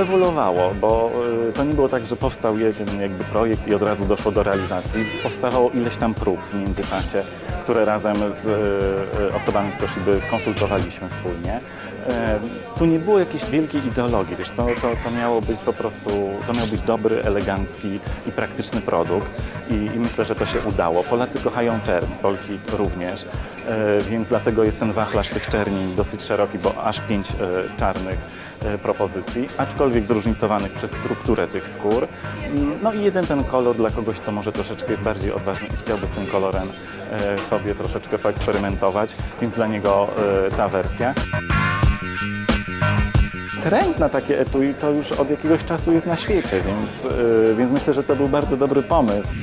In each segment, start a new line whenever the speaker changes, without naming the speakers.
ewoluowało, bo y, to nie było tak, że powstał jeden jakby projekt i od razu doszło do realizacji. Powstawało ileś tam prób w międzyczasie, które razem z y, y, osobami z Toshiby konsultowaliśmy wspólnie. Y, Tu nie było jakiejś wielkiej ideologii, wiesz, to, to, to miało być po prostu, to miał być dobry, elegancki i praktyczny produkt i, i myślę, że to się udało. Polacy kochają czerń, Polki również, e, więc dlatego jest ten wachlarz tych czerni dosyć szeroki, bo aż pięć e, czarnych e, propozycji, aczkolwiek zróżnicowanych przez strukturę tych skór. No i jeden ten kolor dla kogoś, kto może troszeczkę jest bardziej odważny i chciałby z tym kolorem e, sobie troszeczkę poeksperymentować, więc dla niego e, ta wersja. Trend na takie etui to już od jakiegoś czasu jest na świecie, więc, e, więc myślę, że to był bardzo dobry pomysł.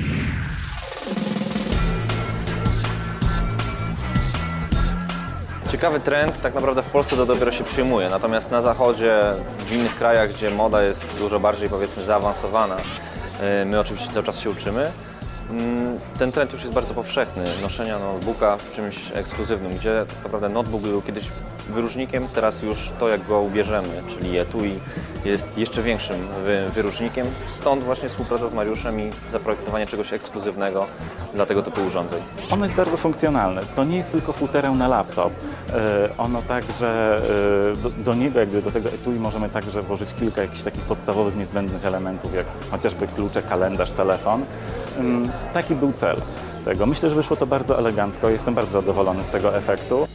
Ciekawy trend, tak naprawdę w Polsce to dopiero się przyjmuje, natomiast na zachodzie, w innych krajach, gdzie moda jest dużo bardziej powiedzmy zaawansowana, yy, my oczywiście cały czas się uczymy, ten trend już jest bardzo powszechny, noszenia notebooka w czymś ekskluzywnym, gdzie tak naprawdę notebook był kiedyś wyróżnikiem, teraz już to jak go ubierzemy, czyli etui jest jeszcze większym wy- wyróżnikiem, stąd właśnie współpraca z Mariuszem i zaprojektowanie czegoś ekskluzywnego dla tego typu urządzeń.
Ono jest bardzo funkcjonalne. To nie jest tylko futerał na laptop. E, Ono także, e, do, do niego, jakby do tego etui możemy także włożyć kilka jakichś takich podstawowych, niezbędnych elementów, jak chociażby klucze, kalendarz, telefon. Taki był cel tego. Myślę, że wyszło to bardzo elegancko. Jestem bardzo zadowolony z tego efektu.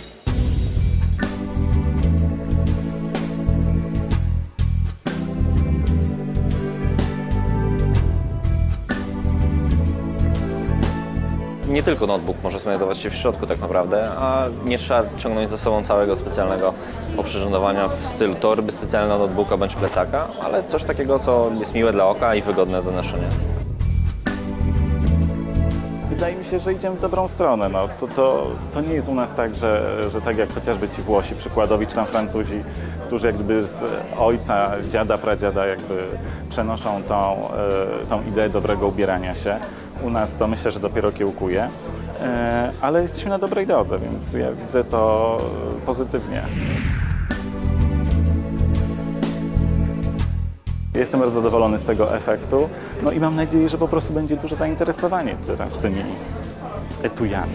Nie tylko notebook może znajdować się w środku tak naprawdę, a nie trzeba ciągnąć za sobą całego specjalnego oprzyrządowania w stylu torby specjalnego notebooka bądź plecaka, ale coś takiego, co jest miłe dla oka i wygodne do noszenia.
Wydaje mi się, że idziemy w dobrą stronę. No, to, to, to nie jest u nas tak, że, że tak jak chociażby ci Włosi przykładowi, czy tam Francuzi, którzy jak gdyby z ojca, dziada, pradziada jakby przenoszą tą, e, tą ideę dobrego ubierania się. U nas to myślę, że dopiero kiełkuje, E, ale jesteśmy na dobrej drodze, więc ja widzę to pozytywnie. Jestem bardzo zadowolony z tego efektu, no i mam nadzieję, że po prostu będzie duże zainteresowanie teraz tymi etujami.